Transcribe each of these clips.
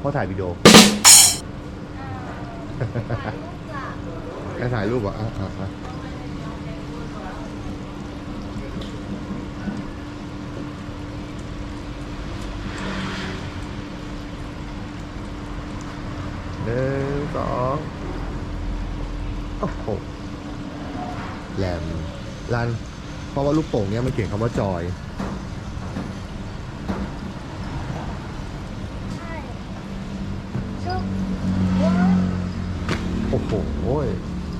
พ่อถ่ายวิดีโอแค่ถ่ายรูปเหรอะอะอะอะหนึ่งสองโอ้โหแหลมรัน เพราะว่าลูกโป่งเนี้ยมันเขียนคำว่าจอย ใช่ชุบ โอ้โหโอ้ย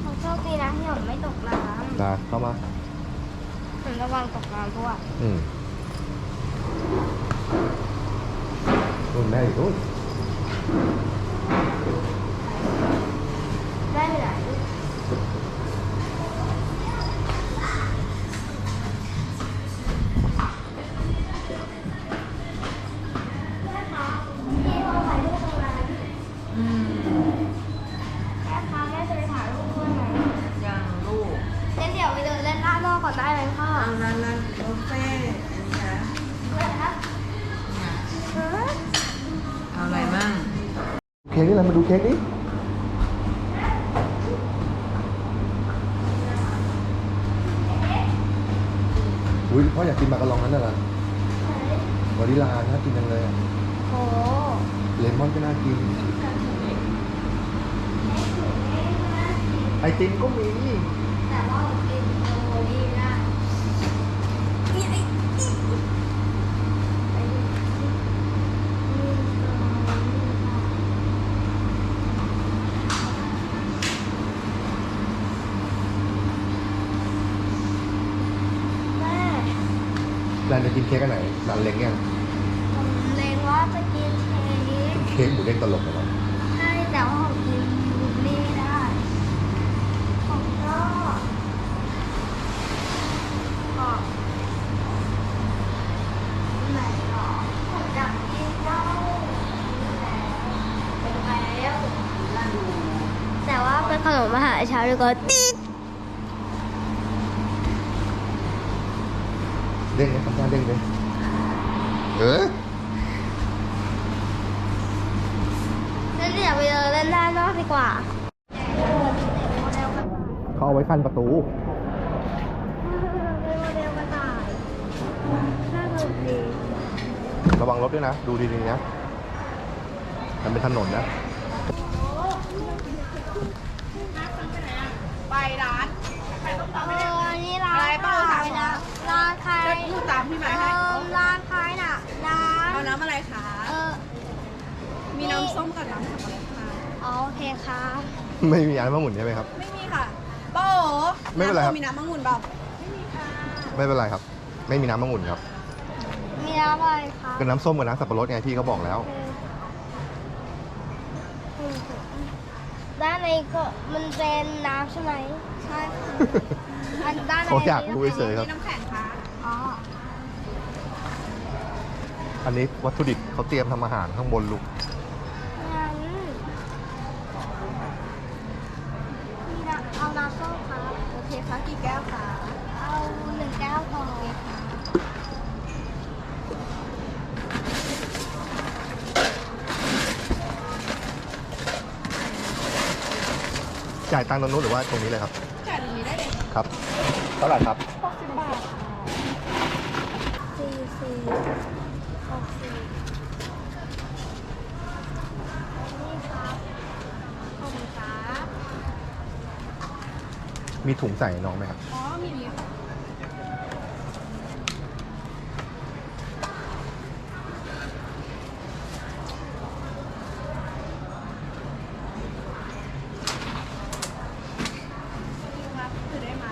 ผมโชคดีนะที่ผมไม่ตกน้ตาเข้ามาำผมระวังตกน้ำด้วยอืมนู่นแม่อยู่ มอนก็น่ากิน ไอติมก็มีแต่ว่าผมกินโมลี่ไม่ได้นี่ไอ้นี่ไอ้นี่นี่นี่แม่ร้านจะกินเค้กอันไหนร้านเล็กยัง ผมเลงว่าจะกินเค้ก เค้กหมูเด้งตลกเหรอใช่แต่ว่าผมกินบลูเบอร์รี่ได้ผมก็ขอบไหนหรอผมอยากกินเหล้าเป็นไปแล้วแต่ว่าเป็นขนมอาหารเช้าดีกว่าติ๊ดเด้งไหมทำหน้าเด้งเลยเออ งั้นเดี๋ยวไปเดินเล่นด้านนอกดีกว่า เขาเอาไว้ขั้นประตูเป็นโมเดลกระต่ายน่าสนุกดีระวังรถด้วยนะ ดูดีๆนะ มันเป็นถนนนะ ไปร้านเอออันนี้ร้านอะไรเปล่าขายนะร้านขายก็ลูกตามพี่หมายให้เออร้านขายน่ะร้านเอาน้ำอะไรคะเออมีน้ำส้มกับน้ำสับปะรดค่ะอ๋อโอ เคครับไม่มีอันมะหมุนใช่ไหมครับ ไม่มีค่ะโป้ไม่เป็นไรครับมีน้ำมะงุ่นเปล่าไม่เป็นไรครับ ไม่มีน้ำมะหมุนครับมีอะไรครับก็น้ำส้มกับน้ำสับปะรดไงพี่เขาบอกแล้วเออด้านในก็มันเป็นน้ำใช่ไหมใช่อันด้านในเขาอยากรู้เฉยๆครับ มีน้ำแข็งค่ะอ๋ออันนี้วัตถุดิบเขาเตรียมทำอาหารข้างบนลูก งั้นมีน้ำเอาน้ำส้มครับ โอเคค่ะกี่แก้วคะ เอาหนึ่งแก้วพอค่ะ จ่ายตังค์ตรงนู้นหรือว่าตรงนี้เลยครับ จ่ายตรงนี้ได้เลยครับเท่าไหร่ครับหกสิบบาทค่ะสี่สี่หกสี่นี่ครับขอบคุณครับมีถุงใส่น้องไหมครับ อ๋อ มีนี้ค่ะครับถือได้ไหม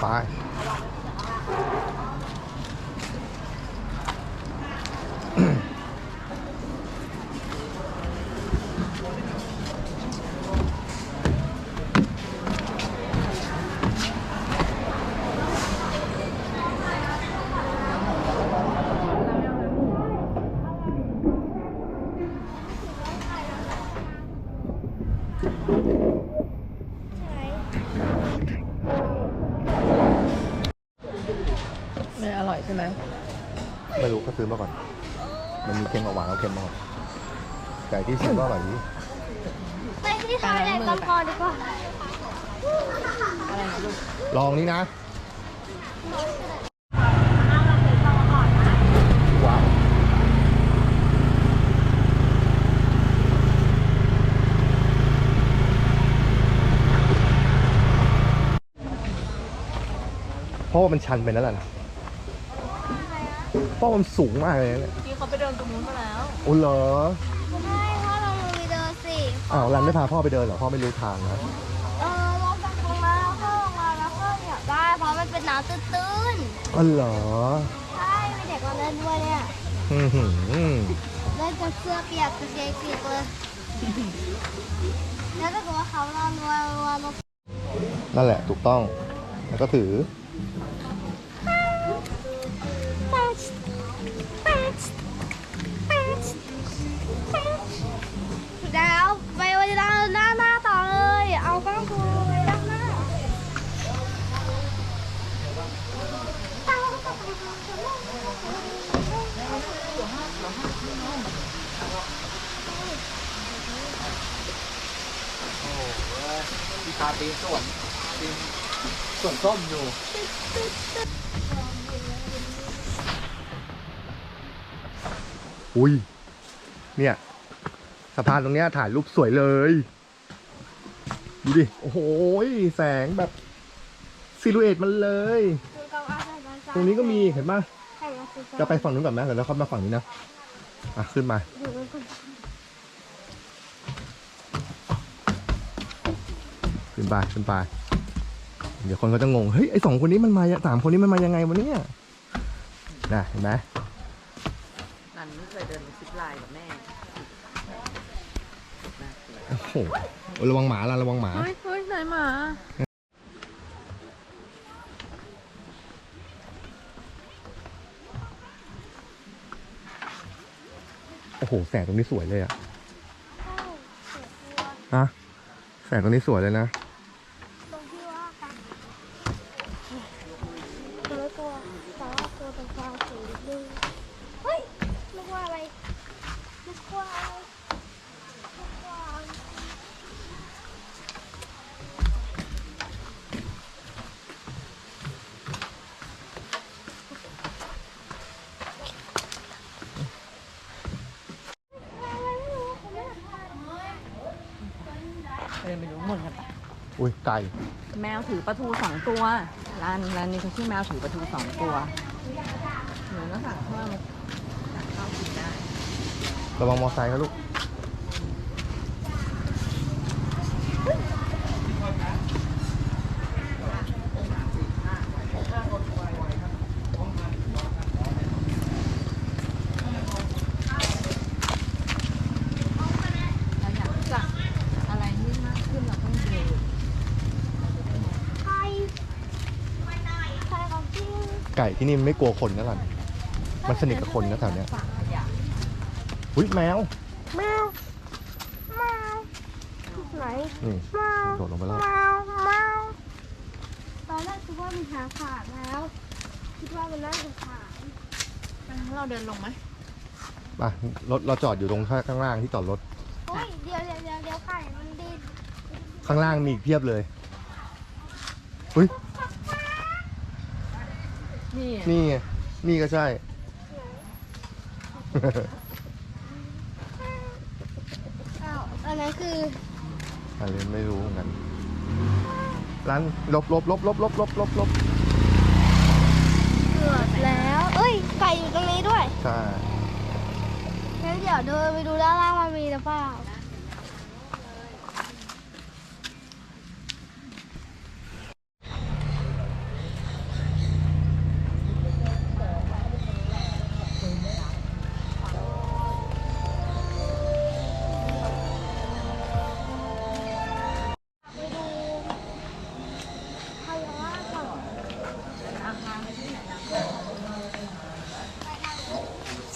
ไป ไม่อร่อยใช่ไหม ไม่รู้ก็ซื้อมาก่อน มันมีเค็มกับหวานเอาเค็มมา ไก่ที่ชิมก็อร่อยดีไปที่ทะเลกันพอดีกว่าอะไรนะลูกลองนี้นะว้าวเพราะว่ามันชันไปนั่นแหละเพราะมันสูงมากเลยนะเนี่ยพี่เขาไปเดินตรงนู้นมาแล้วโอ้เหรอ ใช่พ่อลองไปเดินสิ อ้าวรันไม่พาพ่อไปเดินเหรอพ่อไม่รู้ทางนะเออลองไปตรงนั้นแล้วก็ลงมาแล้วก็เนี่ยได้เพราะมันเป็นน้ำตื้นอ๋อเหรอๆใช่มีเด็กมาเล่นด้วยเนี่ยอือหือเล่นจนเสื้อเปียกกางเกงเปียกเลยแล้วถ้าเกิดว่าเขานอนรัวรัวรัวนั่นแหละถูกต้อง แล้วก็ถือ กล้องดูไว้ด้านหน้ามีคาตีนส่วนตีนส่วนส้มอยู่ อุ้ย เนี่ยสะพานตรงเนี้ยถ่ายรูปสวยเลย ดูดิ โอ้โหยแสงแบบซิลูเอตมันเลย ตรงนี้ก็มีเห็นปะจะไปฝั่งนู้นก่อนไหมเดี๋ยวเราเข้ามาฝั่งนี้นะ อะ ขึ้นมา ขึ้นไปขึ้นไป เดี๋ยวคนก็จะงง เฮ้ย ไอสองคนนี้มันมาสามคนนี้มันมายังไงวะเนี่ยน่ะเห็นไหมนันไม่เคยเดินซิปไลน์กับแม่โอ้โห ระวังหมาละระวังหมา เฮ้ยเฮ้ยไหนหมา โอ้โห แสงตรงนี้สวยเลยอะฮะแสงตรงนี้สวยเลยนะ อุ้ยไก่แมวถือปลาทูสองตัว ร้านร้านนี้เขาชื่อแมวถือปลาทูสองตัวเหมือนก็สั่งเข้ามาสั่งข้าวกินได้ระวังมอไซค์นะลูก เราอยากจะอะไรที่มากขึ้นเราต้องเดิน ใครใครของพี่ ไก่ ที่นี่มันไม่กลัวคนนะหล่ะมันสนิทกับคนนะแถวเนี้ยฝากขยะอุ้ยแมว แมว แมว ไหน นี่แมว โดดลงไปแล้ว แมว แมว ตอนแรกคิดว่ามันหาขาดแล้ว คิดว่ามันน่าจะขาดเราเดินลงไหมไปรถเราจอดอยู่ตรงข้างล่างที่จอดรถ โอ้ยเดี๋ยวเดี๋ยวเดี๋ยวเดี๋ยวไก่มันดิ้นข้างล่างมีอีกเพียบเลยอุ้ย นี่นี่ไงนี่ก็ใช่ อ้าวอันนั้นคืออะไรไม่รู้เหมือนกัน ร้านลบลบลบลบลบลบลบลบเกือบแล้ว เอ้ย ไก่อยู่ตรงนี้ด้วย ใช่ งั้นเดี๋ยวเดินไปดูด้านล่างมันมีหรือเปล่า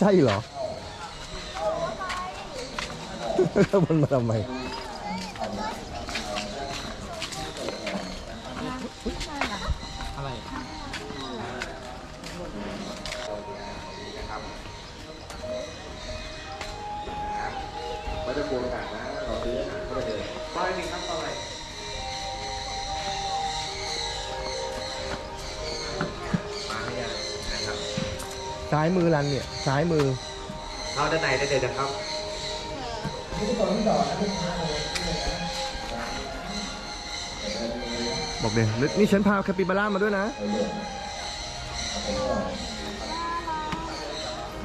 ใช่เหรอมันมาทำไมอะไรไม่ได้โกงกันนะ เราซื้ออาหารเข้าไปเลยป้หนึ่งครับเท่าไห มือรันเนี่ย ซ้ายมือ เข้าด้านในได้เลยนะครับ บอกเลยนี่ฉันพาแคปิบาร่ามาด้วยนะ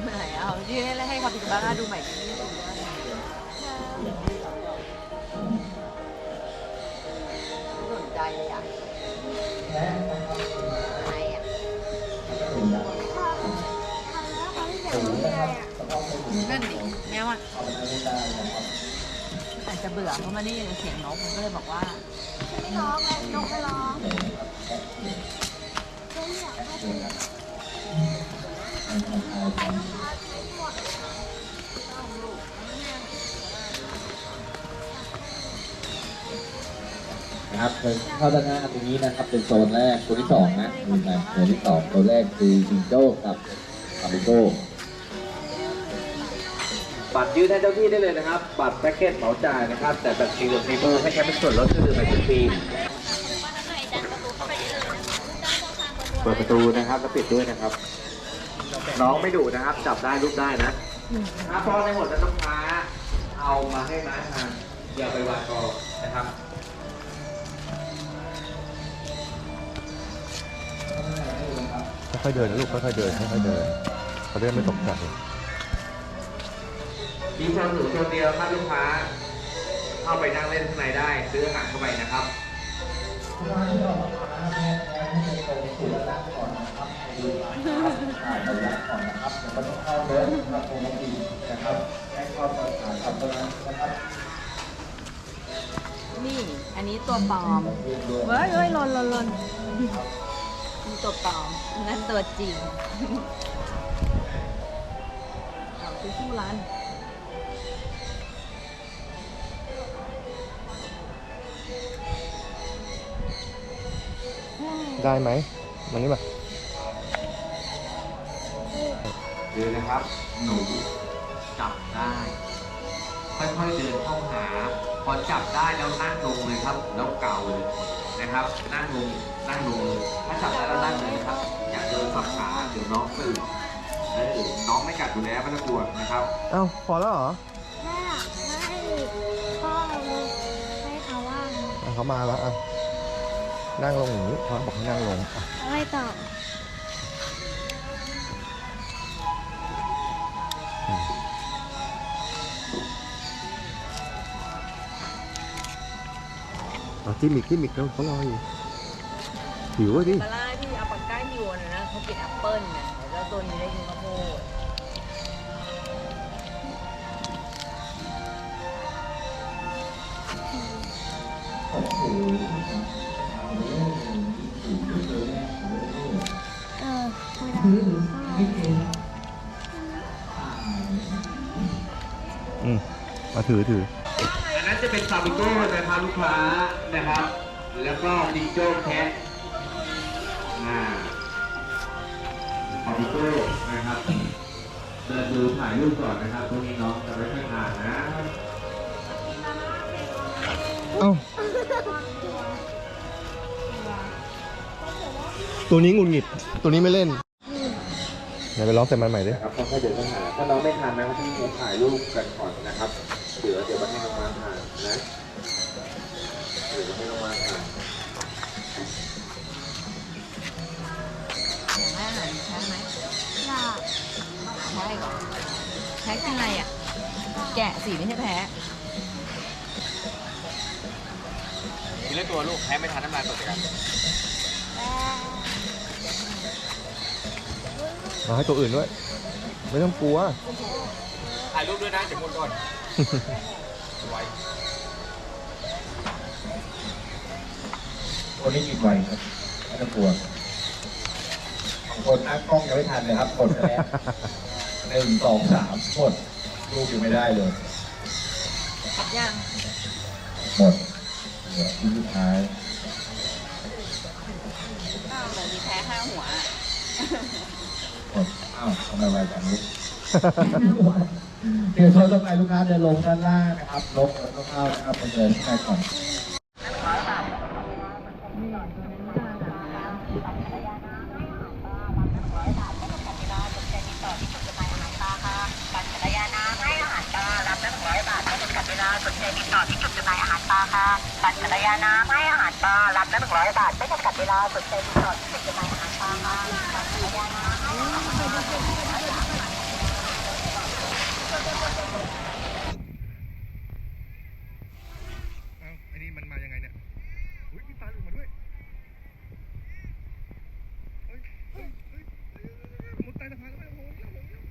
ไหนเอาที่ให้ให้คาปิบาร่าดูใหม่ จะเบื่อเพราะมันได้ยินเสียงนกมันก็เลยบอกว่า ไม่ร้องเลยนกไม่ร้องฉันอยากให้เป็นนะครับเข้าด้านหน้าตรงนี้นะครับ เป็นโซนแรกตัวที่สองนะมีไหมตัวที่สองตัวแรกคือจิงโจ้กับคาบิโก้ บัตรยืนให้เจ้าที่ได้เลยนะครับ บัตรแพ็กเกจเหมาจ่ายนะครับ แต่บัตรซีโร่ซีเบอร์ให้แค่เป็นส่วนลดคือไปทุกปีเปิดประตูนะครับแล้วปิดด้วยนะครับ น้องไม่ดุนะครับ จับได้รูปได้นะถ้าพ่อในหมดจะต้องพาเอามาให้ม้าทานอย่าไปวางกองนะครับค่อยๆเดินนะลูกค่อยๆเดินค่อยๆเดินเขาได้ไม่ตกใจ มีโซนหนูโซนเดียวครับลูกค้า เข้าไปนั่งเล่นข้างในได้ ซื้ออาหารเข้าไปนะครับนี่ อันนี้ตัวปลอม เฮ้ยเฮ้ยลนลนลนนี่ตัวปลอมอันนั่นตัวจริงเอาซื้อคู่ร้าน ได้ไหมมันนี่แบบเดินนะครับ หนูจับได้ ค่อยๆเดินเข้าหา พอจับได้แล้วนั่งลงเลยครับ แล้วเกาเลยนะครับ นั่งลง นั่งลงเลยถ้าจับได้แล้วนั่งเลยนะครับ อย่าเดินฝักขาเดี๋ยวน้องตื่นเออน้องไม่กัดอยู่แล้วไม่ต้องกลัวนะครับ เอ้าพอแล้วเหรอแม่ให้พ่อให้เขาว่าอะเขามาแล้วอะ นั่งลงอย่างนี้เขาบอกให้นั่งลงอะอะไรต่อเอาจิ้มอีกจิ้มอีกแล้วเขารออยู่หิวอะดิปลาล่าที่เอาปากก้าฮิวนะนะเขากินแอปเปิ้ลไงแล้วตัวนี้ได้กินข้าวโพดเออไม่ได้อืมมาถือถือ อันนั้นจะเป็นซาบิโก้นะครับลูกค้านะครับ แล้วก็ดิงโจ้แคทอ่าซาบิโก้นะครับ เดินดูถ่ายรูปก่อนนะครับ ตรงนี้น้องจะไม่ค่อยอ่านนะ เอ้า ตัวนี้หงุนหงิด ตัวนี้ไม่เล่น เดี๋ยวไปร้องใส่มันใหม่ดินะครับค่อยๆเดินเข้าหาถ้าน้องไม่ทันนะครับที่ผมถ่ายรูปกันก่อนนะครับเดี๋ยวเดี๋ยวมาให้น้องมาถ่ายนะเดี๋ยวมาให้น้องมาถ่ายอยากให้อาหารแพ้ไหมอยากแพ้ก่อนแพ้กินอะไรอะ แกะสิไม่ใช่แพ้ทีละตัวลูกแพ้ไม่ทันน้ำลายตกกัน มาให้ตัวอื่นด้วย ไม่ต้องกลัว ถ่ายรูปด้วยนะเดี๋ยวหมดก่อนไวตัวนี้อีกไวครับไม่ต้องกลัวบางคนนะกล้องยังไม่ทันเลยครับกดไปแล้วหนึ่งสองสามกดลูกยังไม่ได้เลยยังหมดเหลือที่สุดท้ายอ้าวเหมือนมีแพ้ห้าหัว คนอ้าวทำไมไวจังลูกเดี๋ยวโวนต่อไปลูกค้าเดินลงด้านล่างนะครับ ลงแล้วก็เข้านะครับไปเดินข้างในก่อนสนใจติดต่อที่จุดจำหน่ายอาหารปลาค่ะปั่นจักรยานน้ำให้อาหารปลารับละหนึ่งร้อยบาทไม่จำกัดเวลาสนใจติดต่อที่จุดจำหน่ายอาหารปลาค่ะ เอ้าไอ้นี่มันมายังไงเนี่ย อุ้ยมีปลาหลุดมาด้วย เฮ้ย เฮ้ย เฮ้ยเฮ้ยมุดใต้สะพานแล้วโหงแล้วโหงแล้ว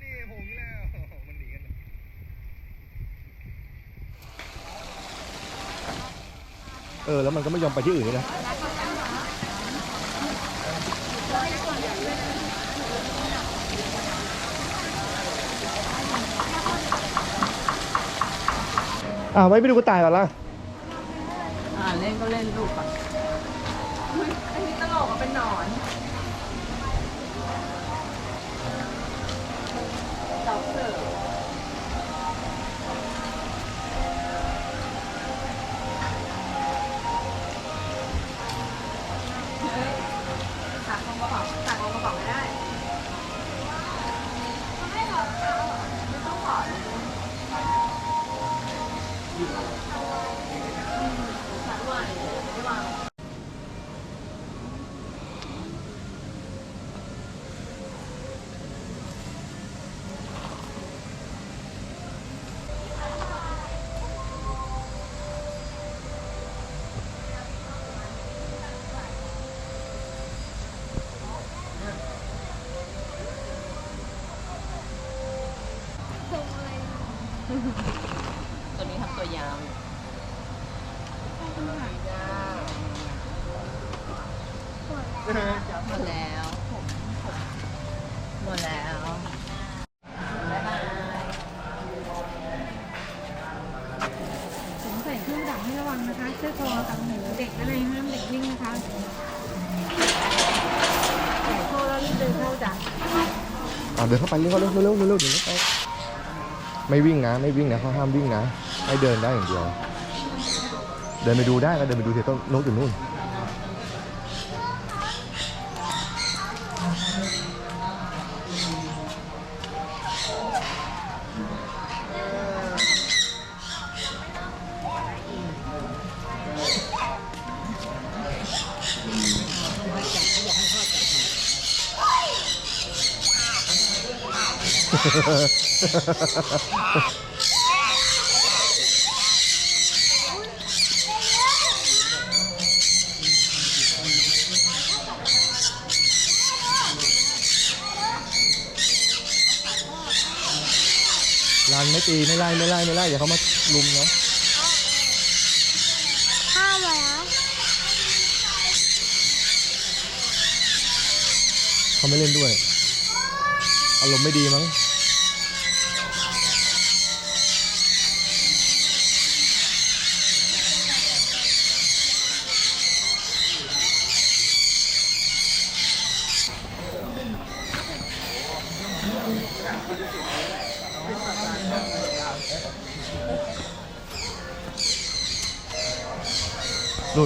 นี่โหงแล้ว มันหนีกันนะเออ แล้วมันก็ไม่ยอมไปที่อื่นเลยนะ อ่าไว้ไปดูกระต่ายก่อนละอ่าเล่นก็เล่นลูกอะอันนี้ตลกอะเป็นหนอนดอกเสือ ตัวนี้ทำตัวยาวปวดแล้วหมดแล้วหมดแล้วบ๊ายบายสวมใส่เครื่องดับให้ระวังนะคะเสื้อคอต่างหูเด็กอะไรห้ามเด็กวิ่งนะคะใส่โซ่แล้วรีบเดินเข้าจ้ะ อ่าเดินเข้าไปเร็วเร็วเร็วเร็วเร็วเดินเข้าไป ไม่วิ่งนะ ไม่วิ่งนะเขาห้ามวิ่งนะให้เดินได้อย่างเดียว เดินไปดูได้ก็เดินไปดูเถอะต้นนกอยู่นู่น รันไม่ตีไม่ไล่ไม่ไล่ไม่ไล่อย่าเขามาลุมเนะข้าวแล้วเขาไม่เล่นด้วย อารมณ์ไม่ดีมั้ง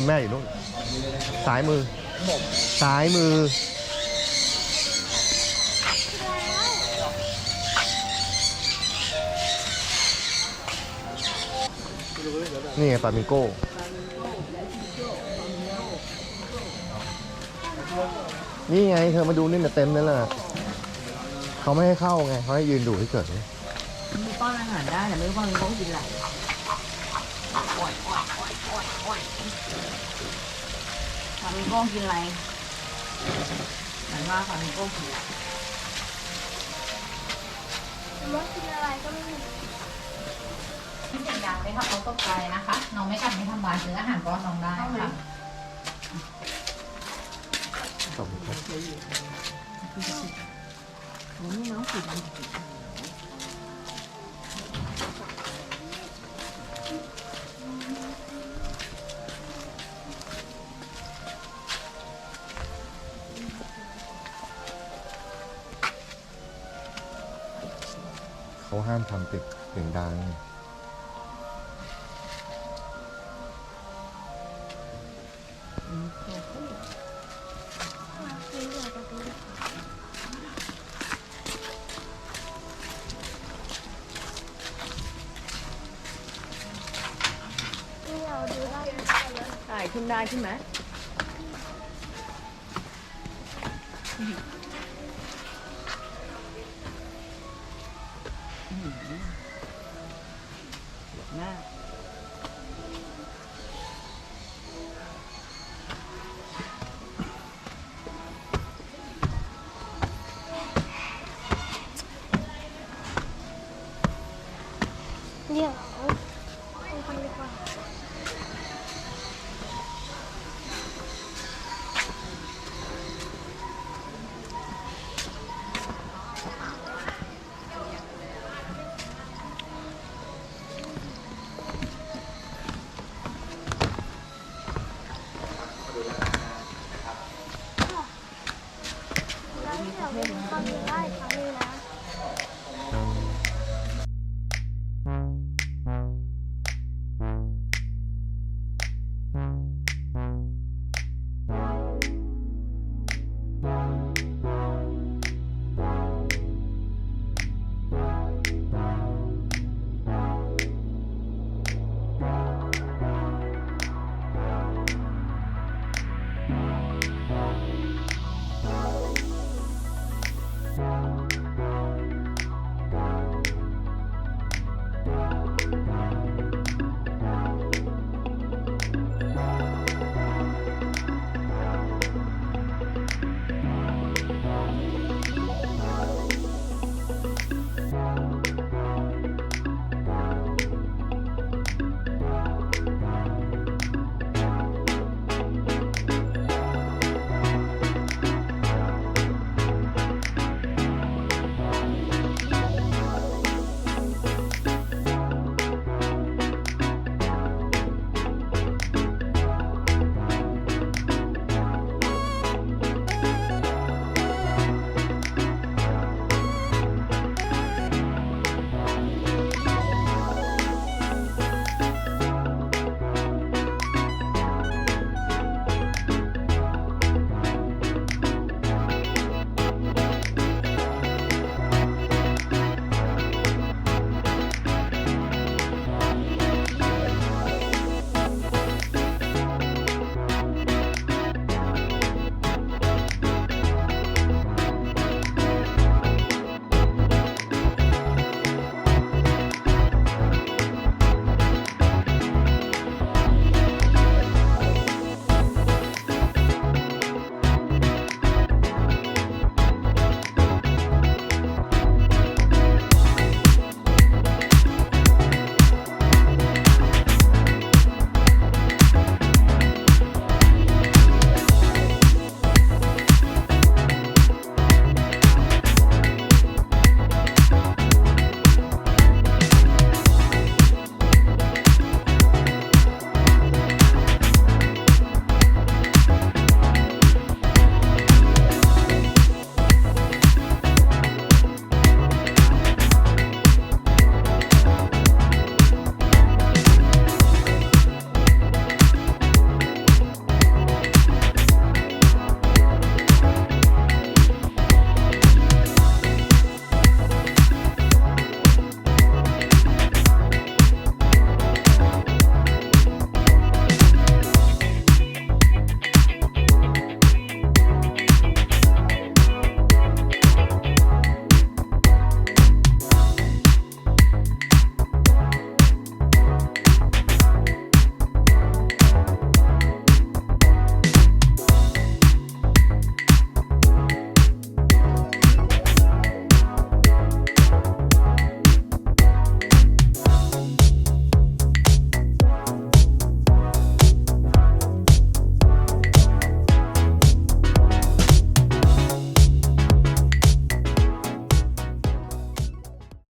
นู่นแม่อยู่นู่นซ้ายมือซ้ายมือ นี่ไงฟามิงโก้นี่ไงเธอมาดูนี่นะเต็มเลยล่ะ เขาไม่ให้เข้าไงเขาให้ยืนดูให้เฉยมีป้อนอาหารได้แต่ไม่รู้ป้อนเขากินอะไร ยโอ้ยโอ้ยโอ้ยโอ้ยฟามิงโก้กินอะไรเหมือนว่าฟามิงโก้กินอะไรรถกินอะไรก็ไม่รู้ไม่เสียงดังเลยค่ะเขาตกใจนะคะ น้องไม่กัดไม่ทำบายซื้ออาหารป้อนน้องได้ค่ะขอบคุณครับโอ้นี่น้องกินมันเข ห้ามทำเสียงดังได้ยขึ้นได้ใช่ไหม